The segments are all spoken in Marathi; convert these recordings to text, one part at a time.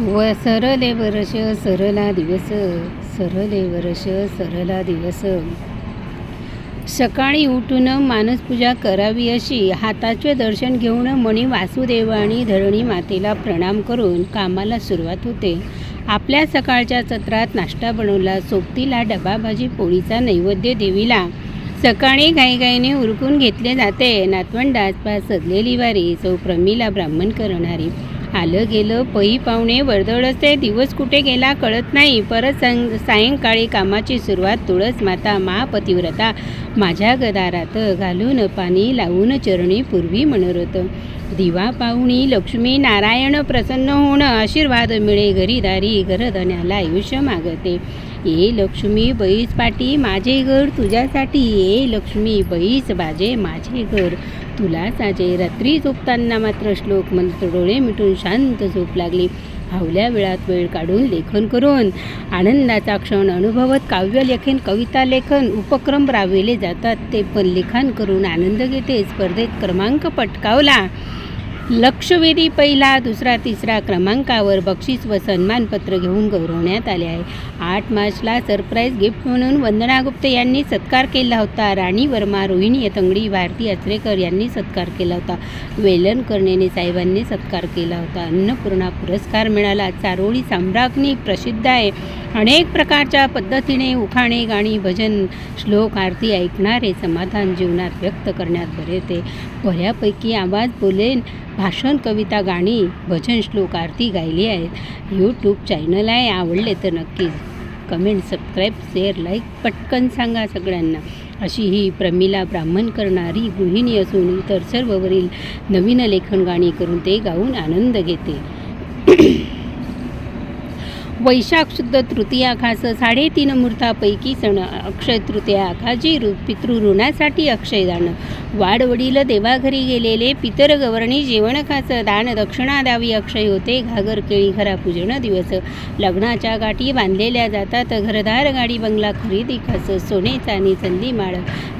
व सरले वर्ष सरला दिवस सरले वर्ष सरला दिवस. सकाळी उठून मानसपूजा करावी अशी हाताचे दर्शन घेऊन मणी वासुदेव आणि धरणी मातेला प्रणाम करून कामाला सुरुवात होते. आपल्या सकाळच्या सत्रात नाश्ता बनवला सोबतीला डबाभाजी पोळीचा नैवेद्य देवीला. सकाळी घाईघाईने उरकून घेतले जाते. नातवंड आसपास सजलेली वारी सौप्रमीला ब्राह्मण करणारी. आलं गेलं पही पाहुणे वर्दळ असते दिवस कुठे गेला कळत नाही. परत संग सायंकाळी कामाची सुरुवात तुळस माता महापतिव्रता माझ्या गदारात घालून पाणी लावून चरणी पूर्वी मनोरथ. दिवा पाहुणी लक्ष्मी नारायण प्रसन्न होणं आशीर्वाद मिळे घरीदारी घरधण्याला आयुष्य मागते. ए लक्ष्मी बैस पाटी माझे घर तुझ्यासाठी. ए लक्ष्मी बैस बाजे माझे घर. तुला साजे रात्री झोपताना मात्र श्लोक मंत्र डोळे मिटून शांत झोप लागली. फावल्या वेळात वेळ काढून लेखन करून आनंदाचा क्षण अनुभवत काव्य लेखन कविता लेखन उपक्रम राबविले जातात. ते पण लिखाण करून आनंद घेते. स्पर्धेत क्रमांक पटकावला. लक्षवेधी पहिला दुसरा तिसरा क्रमांकावर बक्षीस व सन्मानपत्र घेऊन गौरवण्यात आले आहे. आठ मार्चला सरप्राईज गिफ्ट म्हणून वंदना गुप्त यांनी सत्कार केला होता. राणी वर्मा रोहिणी यतंगडी भारती आचरेकर यांनी सत्कार केला होता. वेलन कर्णेने साहेबांनी सत्कार केला होता. अन्नपूर्णा पुरस्कार मिळाला. चारोळी साम्राज्ञी प्रसिद्ध आहे. अनेक प्रकारच्या पद्धतीने उखाणे गाणी भजन श्लोक आरती ऐकणारे समाधान जीवनात व्यक्त करण्यात बरे येते. बऱ्यापैकी आवाज बोलेन भाषण कविता गाणी भजन श्लोक आरती गायली आहेत. यूट्यूब चॅनल आहे आवडले तर नक्कीच कमेंट सबस्क्राईब शेअर लाईक पटकन सांगा सगळ्यांना. अशी ही प्रमिला ब्राह्मण करणारी गृहिणी असून इतर सर्ववरील नवीन लेखन गाणी करून ते गाऊन आनंद घेते. वैशाख शुद्ध तृतीया खास साडेतीन मुहूर्तापैकी सण अक्षय तृतीया खाजी ऋ पितृऋणासाठी अक्षयदान वाडवडील देवाघरी गेलेले पितर गवर्णी जेवण खास दान दक्षिणा द्यावी अक्षय होते घागर केळी घरा पूजन दिवस. लग्नाच्या गाठी बांधलेल्या जातात घरदार गाडी बंगला खरेदी खास सोने चानी संधी माळ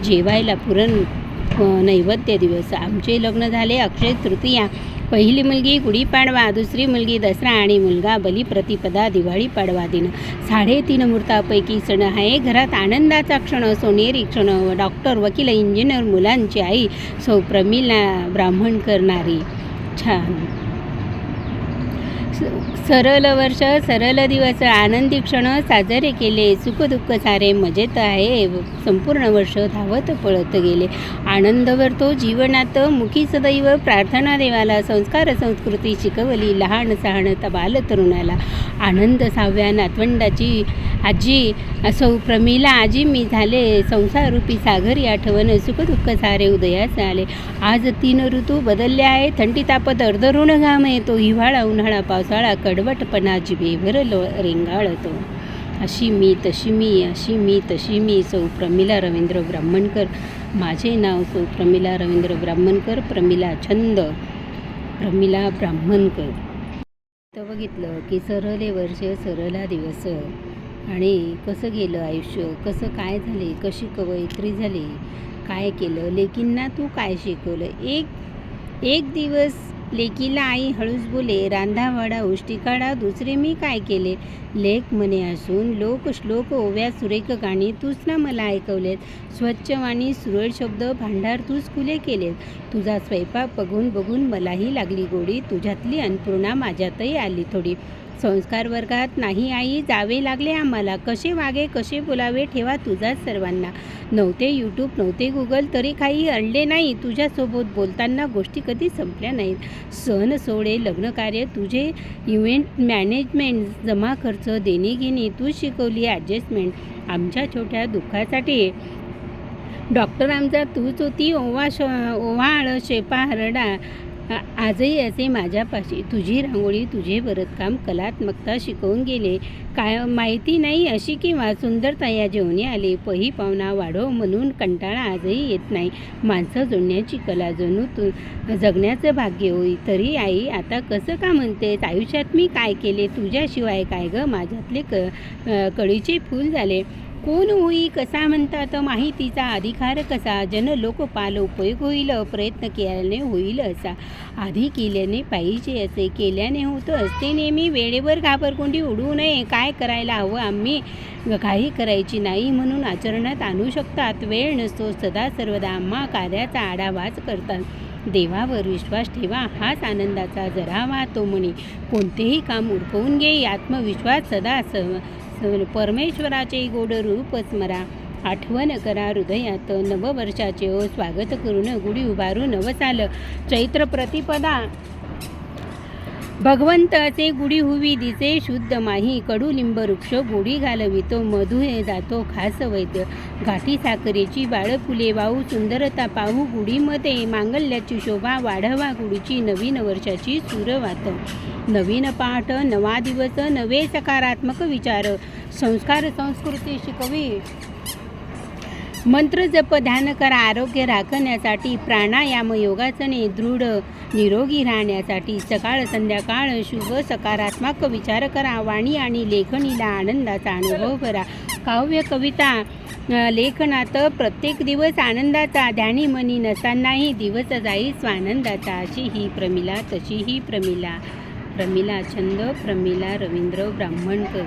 जेवायला पुरण नैवेद्य दिवस. आमचे लग्न झाले अक्षय तृतीया. पहिली मुलगी गुढीपाडवा दुसरी मुलगी दसरा आणि मुलगा बलिप्रतिपदा दिवाळी पाडवा दिन. साडेतीन मुहूर्तापैकी सण आहे. घरात आनंदाचा क्षण सोनेरी क्षण डॉक्टर वकील इंजिनियर मुलांची आई सौ प्रमिला ब्राह्मण करणारी. छान. स- सरळ वर्ष सरळ दिवस आनंदी क्षण साजरे केले. सुखदुःख सारे मजेत आहे. संपूर्ण वर्ष धावत पळत गेले. आनंदवर तो जीवनात. मुखी सदैव प्रार्थना देवाला. संस्कार संस्कृती शिकवली. लहान सहान तबाल तरुणाला. आनंद साव्या नातवंडाची आजी असो प्रमिला आजी मी झाले संसाररूपी सागरी आठवण सुखदुःख सारे उदयास आले. आज तीन ऋतू बदलले आहे थंडी तापत अर्धरुण घाम येतो हिवाळा उन्हाळा पावसाळा कडवटपणा जिभेवर लो रेंगाळतो. अशी मी तशी मी अशी मी तशी मी सौ प्रमिला रवींद्र ब्राह्मणकर. माझे नाव सौ प्रमिला रवींद्र ब्राह्मणकर प्रमिला छंद प्रमिला ब्राह्मणकर. तर बघितलं की सरले वर्ष सरला दिवस. आणि कसं गेलं आयुष्य? कसं काय झाले? कशी कवयित्री झाली? काय केलं? लेकींना तू काय शिकवलं? एक एक दिवस लेकीला आई हळूच बोले रांधावाडा उष्टी काढा दुसरे मी काय केले? लेख म्हणे असून लोक श्लोक ओव्या सुरेख गाणी तूच ना मला ऐकवलेत. स्वच्छ वाणी सुरळ शब्द भांडार तूच खुले केलेत. तुझा स्वयंपाक बघून बघून मलाही लागली गोडी. तुझ्यातली अन्नपूर्णा माझ्यातही आली थोडी. संस्कार वर्गात नाही आई जावे लागले आम्हाला. कसे वागे कसे बोलावे ठेवा तुझाच सर्वांना. नव्हते यूट्यूब नव्हते गुगल तरी काही अडले नाही. तुझ्यासोबत बोलताना गोष्टी कधी संपल्या नाहीत. सण सोडे लग्नकार्य तुझे इव्हेंट मॅनेजमेंट जमा खर्च देणेघेणी तू शिकवली ॲडजस्टमेंट आमच्या छोट्या दुःखासाठी. डॉक्टर आमचा तूच होती. ओवा श ओवाळ शेपा हरडा. आजही असे माझ्यापाशी तुझी रांगोळी तुझे भरतकाम कलात्मकता शिकवून गेले. काय माहिती नाही अशी किंवा सुंदरता या जेवणी आली. पही पाहुणा वाढव म्हणून कंटाळा आजही येत नाही. माणसं जोडण्याची कला जणू तू जगण्याचं भाग्य होई. तरी आई आता कसं का म्हणतेस? आयुष्यात मी काय केले? तुझ्याशिवाय काय गं? माझ्यातले क कळीचे फूल झाले. कोण होई कसा म्हणतात माहितीचा अधिकार कसा? जन लोकपाल उपयोग होईल प्रयत्न केल्याने होईल असा. आधी केल्याने पाहिजे असे केल्याने होतं असते नेहमी. वेळेवर घाबरकोंडी उडू नये. काय करायला हवं? आम्ही काही करायची नाही म्हणून आचरणात आणू शकतात. वेळ नसतो सदा सर्वदा आम्हा कार्याचा आढावाच करतात. देवावर विश्वास ठेवा हाच आनंदाचा जरा वाहतो म्हणे. कोणतेही काम उरकवून घे आत्मविश्वास सदा स- परमेश्वराचे गोड रूप स्मरा. आठवण करा हृदयात नववर्षाचे ओ स्वागत करून गुढी उभारून नवसाल चैत्र प्रतिपदा भगवंत असे गुढी हुवी दिसे शुद्ध माही. कडुलिंब वृक्ष गोडी घालवितो. मधु हे जातो खास वैद्य. घाटी साखरेची बाळ फुले वाहू. सुंदरता पाहू. गुढीमध्ये मांगल्याची शोभा वाढवा. गुढीची नवीन वर्षाची सुरवात नवीन पाठ नवा दिवस नवे सकारात्मक विचार. संस्कार संस्कृती शिकवी. मंत्र जप ध्यान करा आरोग्य राखण्यासाठी प्राणायाम योगासने दृढ निरोगी राहण्यासाठी सकाळ संध्याकाळ शुभ सकारात्मक विचार करा वाणी आणि लेखणीला आनंदाचा अनुभव करा. काव्य कविता लेखनात प्रत्येक दिवस आनंदाचा ध्यानी मनी नसतानाही दिवस जाई स्वानंदाचा अशी ही प्रमिला तशी ही प्रमिला. प्रमिला छंद प्रमिला रवींद्र ब्राह्मणकर.